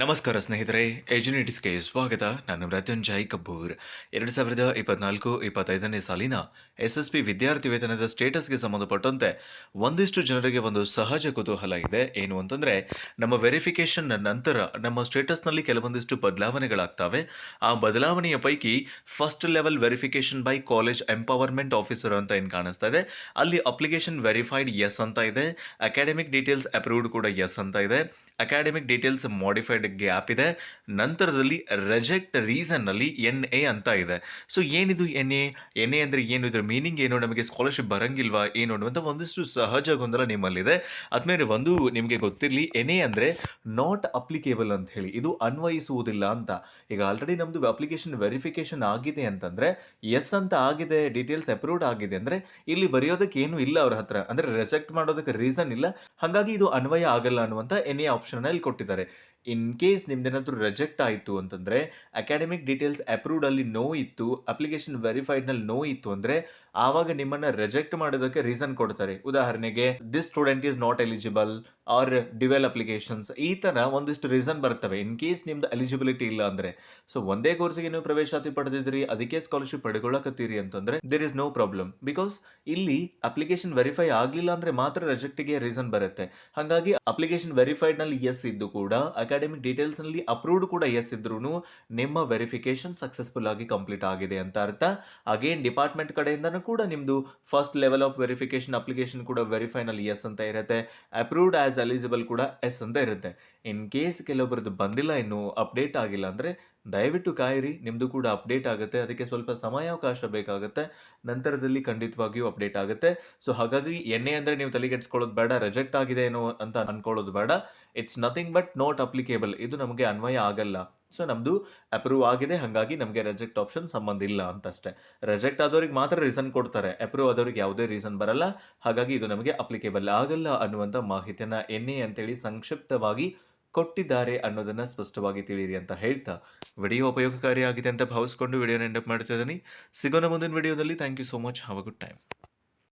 ನಮಸ್ಕಾರ ಸ್ನೇಹಿತರೆ ಎಜುನಿಟಿಸ್ಗೆ ಸ್ವಾಗತ. ನಾನು ಮೃತ್ಯುಂಜಯ್ ಕಪೂರ್. ಎರಡು ಸಾವಿರದ ಇಪ್ಪತ್ನಾಲ್ಕು ಇಪ್ಪತ್ತೈದನೇ ಸಾಲಿನ ಎಸ್ ಎಸ್ ಪಿ ವಿದ್ಯಾರ್ಥಿ ವೇತನದ ಸ್ಟೇಟಸ್ಗೆ ಸಂಬಂಧಪಟ್ಟಂತೆ ಒಂದಿಷ್ಟು ಜನರಿಗೆ ಒಂದು ಸಹಜ ಕುತೂಹಲ ಇದೆ. ಏನು ಅಂತಂದರೆ, ನಮ್ಮ ವೆರಿಫಿಕೇಶನ್ ನಂತರ ನಮ್ಮ ಸ್ಟೇಟಸ್ನಲ್ಲಿ ಕೆಲವೊಂದಿಷ್ಟು ಬದಲಾವಣೆಗಳಾಗ್ತವೆ. ಆ ಬದಲಾವಣೆಯ ಪೈಕಿ first level verification by college empowerment officer ಅಂತ ಏನು ಕಾಣಿಸ್ತಾ ಇದೆ. ಅಲ್ಲಿ ಅಪ್ಲಿಕೇಶನ್ ವೆರಿಫೈಡ್ ಎಸ್ ಅಂತ ಇದೆ. ಅಕಾಡೆಮಿಕ್ ಡೀಟೇಲ್ಸ್ ಅಪ್ರೂವ್ಡ್ ಕೂಡ ಎಸ್ ಅಂತ ಇದೆ. ಅಕಾಡೆಮಿಕ್ ಡೀಟೇಲ್ಸ್ ಮಾಡಿಫೈಡ್ ಗ್ಯಾಪ್ ಇದೆ. ನಂತರದಲ್ಲಿ ರೆಜೆಕ್ಟ್ ರೀಸನ್ನಲ್ಲಿ ಎನ್ ಎ ಅಂತ ಇದೆ. ಸೊ ಏನಿದು ಎನ್ ಎ ಎನ್ ಎ ಅಂದರೆ ಏನು? ಇದ್ರ ಮೀನಿಂಗ್ ಏನು? ನಮಗೆ ಸ್ಕಾಲರ್ಶಿಪ್ ಬರಂಗಿಲ್ವಾ ಏನು ಅನ್ನುವಂಥ ಒಂದಿಷ್ಟು ಸಹಜ ಗೊಂದಲ ನಿಮ್ಮಲ್ಲಿದೆ. ಅದ್ಮೇಲೆ ಒಂದು ನಿಮಗೆ ಗೊತ್ತಿರಲಿ ಎನ್ ಎ ಅಂದರೆ ನಾಟ್ ಅಪ್ಲಿಕೇಬಲ್ ಅಂತ ಹೇಳಿ. ಇದು ಅನ್ವಯಿಸುವುದಿಲ್ಲ ಅಂತ. ಈಗ ಆಲ್ರೆಡಿ ನಮ್ಮದು ಅಪ್ಲಿಕೇಶನ್ ವೆರಿಫಿಕೇಶನ್ ಆಗಿದೆ ಅಂತಂದರೆ ಎಸ್ ಅಂತ ಆಗಿದೆ ಡೀಟೇಲ್ಸ್ ಅಪ್ರೂವ್ಡ್ ಆಗಿದೆ ಅಂದರೆ ಇಲ್ಲಿ ಬರೆಯೋದಕ್ಕೆ ಏನು ಇಲ್ಲ ಅವ್ರ ಹತ್ರ. ಅಂದರೆ ರೆಜೆಕ್ಟ್ ಮಾಡೋದಕ್ಕೆ ರೀಸನ್ ಇಲ್ಲ. ಹಾಗಾಗಿ ಇದು ಅನ್ವಯ ಆಗಲ್ಲ ಅನ್ನುವಂಥ ಎನ್ ಎ ಆಪ್ಷನ್ ಇಲ್ಲಿ ಕೊಟ್ಟಿದ್ದಾರೆ. ಇನ್ ಕೇಸ್ ನಿಮ್ದೇನಾದ್ರೂ ರಿಜೆಕ್ಟ್ ಆಯಿತು ಅಂತಂದರೆ ಅಕಾಡೆಮಿಕ್ ಡೀಟೇಲ್ಸ್ ಅಪ್ರೂವ್ಡ್ ಅಲ್ಲಿ ನೋ ಇತ್ತು ಅಪ್ಲಿಕೇಶನ್ ವೆರಿಫೈಡ್ನಲ್ಲಿ ನೋ ಇತ್ತು ಅಂದರೆ ಆವಾಗ ನಿಮ್ಮನ್ನು ರಿಜೆಕ್ಟ್ ಮಾಡೋದಕ್ಕೆ ರೀಸನ್ ಕೊಡ್ತಾರೆ. ಉದಾಹರಣೆಗೆ this student is not eligible or ಡಿವೆಲ್ applications ಈ ಥರ ಒಂದಿಷ್ಟು ರೀಸನ್ ಬರ್ತವೆ. ಇನ್ ಕೇಸ್ ನಿಮ್ದು ಎಲಿಜಿಬಿಲಿಟಿ ಇಲ್ಲ ಅಂದರೆ. ಸೊ ಒಂದೇ ಕೋರ್ಸಿಗೆ ನೀವು ಪ್ರವೇಶಾತಿ ಪಡೆದಿದ್ರಿ ಅದಕ್ಕೆ ಸ್ಕಾಲರ್ಶಿಪ್ ಪಡ್ಕೊಳ್ಳಕತ್ತೀರಿ ಅಂತಂದ್ರೆ there is no problem because ಇಲ್ಲಿ ಅಪ್ಲಿಕೇಶನ್ ವೆರಿಫೈ ಆಗಲಿಲ್ಲ ಅಂದರೆ ಮಾತ್ರ ರಿಜೆಕ್ಟಿಗೆ ರೀಸನ್ ಬರುತ್ತೆ. ಹಾಗಾಗಿ ಅಪ್ಲಿಕೇಶನ್ ವೆರಿಫೈಡ್ನಲ್ಲಿ ಎಸ್ ಇದ್ದು ಕೂಡ ಅಕಾಡೆಮಿಕ್ ಡೀಟೇಲ್ಸ್ನಲ್ಲಿ ಅಪ್ರೂವ್ಡ್ ಕೂಡ ಎಸ್ ಇದ್ರೂ ನಿಮ್ಮ ವೆರಿಫಿಕೇಶನ್ ಸಕ್ಸಸ್ಫುಲ್ ಆಗಿ ಕಂಪ್ಲೀಟ್ ಆಗಿದೆ ಅಂತ ಅರ್ಥ. ಅಗೇನ್ ಡಿಪಾರ್ಟ್ಮೆಂಟ್ ಕಡೆಯಿಂದನೂ ಕೂಡ ನಿಮ್ಮದು first level of verification application ಕೂಡ ವೆರಿಫೈನಲ್ಲಿ ಎಸ್ ಅಂತ ಇರುತ್ತೆ. ಅಪ್ರೂವ್ಡ್ ಆಸ್ ಎಲಿಜಿಬಲ್ ಕೂಡ ಎಸ್ ಅಂತ ಇರುತ್ತೆ. ಇನ್ ಕೇಸ್ ಕೆಲವೊಬ್ಬರದ್ದು ಬಂದಿಲ್ಲ ಇನ್ನು ಅಪ್ಡೇಟ್ ಆಗಿಲ್ಲ ಅಂದರೆ ದಯವಿಟ್ಟು ಕಾಯಿರಿ ನಿಮ್ಮದು ಕೂಡ ಅಪ್ಡೇಟ್ ಆಗುತ್ತೆ. ಅದಕ್ಕೆ ಸ್ವಲ್ಪ ಸಮಯಾವಕಾಶ ಬೇಕಾಗುತ್ತೆ. ನಂತರದಲ್ಲಿ ಖಂಡಿತವಾಗಿಯೂ ಅಪ್ಡೇಟ್ ಆಗುತ್ತೆ. ಸೊ ಹಾಗಾಗಿ ಎಣ್ಣೆ ಅಂದರೆ ನೀವು ತಲೆಗೆಡ್ಸ್ಕೊಳ್ಳೋದು ಬೇಡ, ರಿಜೆಕ್ಟ್ ಆಗಿದೆ ಏನೋ ಅಂತ ಅಂದ್ಕೊಳ್ಳೋದು ಬೇಡ. It's nothing but not applicable ಇದು ನಮಗೆ ಅನ್ವಯ ಆಗಲ್ಲ. ಸೊ ನಮ್ಮದು ಅಪ್ರೂವ್ ಆಗಿದೆ. ಹಾಗಾಗಿ ನಮಗೆ ರಿಜೆಕ್ಟ್ ಆಪ್ಷನ್ ಸಂಬಂಧ ಇಲ್ಲ ಅಂತಷ್ಟೇ. ರಿಜೆಕ್ಟ್ ಆದವ್ರಿಗೆ ಮಾತ್ರ ರೀಸನ್ ಕೊಡ್ತಾರೆ. ಅಪ್ರೂವ್ ಆದವ್ರಿಗೆ ಯಾವುದೇ ರೀಸನ್ ಬರಲ್ಲ. ಹಾಗಾಗಿ ಇದು ನಮಗೆ ಅಪ್ಲಿಕೇಬಲ್ ಆಗಲ್ಲ ಅನ್ನುವಂಥ ಮಾಹಿತಿಯನ್ನು ಎನ್ನೆ ಅಂತೇಳಿ ಸಂಕ್ಷಿಪ್ತವಾಗಿ ಕೊಟ್ಟಿದ್ದಾರೆ ಅನ್ನೋದನ್ನು ಸ್ಪಷ್ಟವಾಗಿ ತಿಳಿಯಿರಿ ಅಂತ ಹೇಳ್ತಾ ವಿಡಿಯೋ ಉಪಯೋಗಕಾರಿಯಾಗಿದೆ ಅಂತ ಭಾವಿಸ್ಕೊಂಡು ವಿಡಿಯೋನ ಎಂಡಪ್ ಮಾಡ್ತಾ ಇದ್ದೀನಿ. ಸಿಗೋಣ ಮುಂದಿನ ವಿಡಿಯೋದಲ್ಲಿ. Thank you so much have a good time